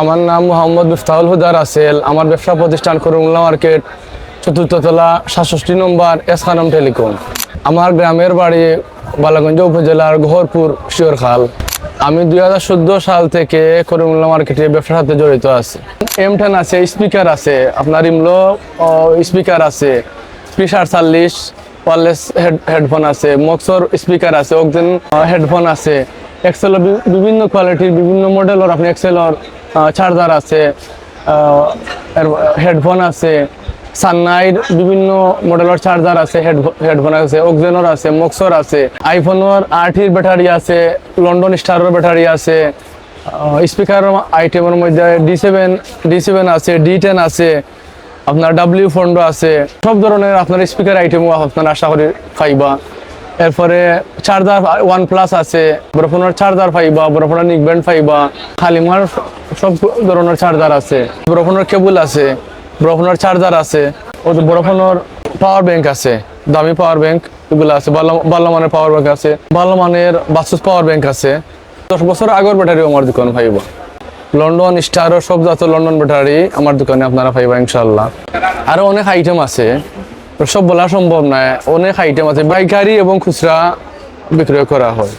আমার নাম মোহাম্মদ মুফতাহুল হুদার আসেল আমার ব্যবসা প্রতিষ্ঠান করুমলা মার্কেট চতুর্থতলা সাতষট্টি নম্বর এস খানম টেলিকম। আমার গ্রামের বাড়ি বালাগঞ্জ উপজেলার গহরপুর, শিওরখাল। আমি দুই হাজার চোদ্দ সাল থেকে করিমুল্লা মার্কেটে ব্যবসার সাথে জড়িত আছি। এম টেন আছে, স্পিকার আছে, আপনার ইমলো স্পিকার আছে পিস আটচল্লিশ ওয়ারলেস হেডফোন আছে, মক্সর স্পিকার আছে, অক্সিজেন হেডফোন আছে। এক্সেলের বিভিন্ন কোয়ালিটির বিভিন্ন মডেলের আপনি এক্সেলের চার্জার আছে হেডফোন আছে সাননাইর বিভিন্ন মডেলের চার্জার আছে হেডফোন আছে অক্সিজেনের আছে মক্সর আছে আইফোনের আরটির ব্যাটারি আছে লন্ডন স্টারের ব্যাটারি আছে স্পিকার আইটেমের মধ্যে ডি সেভেন ডি সেভেন আছে ডি টেন আছে, আপনার ডাব্লিউ ফন্ড আছে, সব ধরনের আপনার স্পিকার আইটেমও আপনার আশা করি পাইবা। এরপরে চার্জার ওয়ান প্লাস আছে বড় চার্জার পাইবা বড় ফোনের নিক ব্যান্ড পাইবা খালিমার সব ধরনের চার্জার আছে বড় কেবল আছে বড় চার্জার আছে, ও পাওয়ার ব্যাংক আছে, দামি পাওয়ার ব্যাংক এগুলো আছে ভালো ভালো মানের পাওয়ার ব্যাংক আছে ভালো মানের বাসুস পাওয়ার ব্যাংক আছে। দশ বছর আগের ব্যাটারিও আমার দোকান পাইবা লন্ডন স্টারও সব জাতের লন্ডন ব্যাটারি আমার দোকানে আপনারা পাইবা ইনশাল্লাহ আরও অনেক আইটেম আছে। সব বলা সম্ভব নয়। অনেক আইটেম আছে। পাইকারি এবং খুচরা বিক্রয় করা হয়।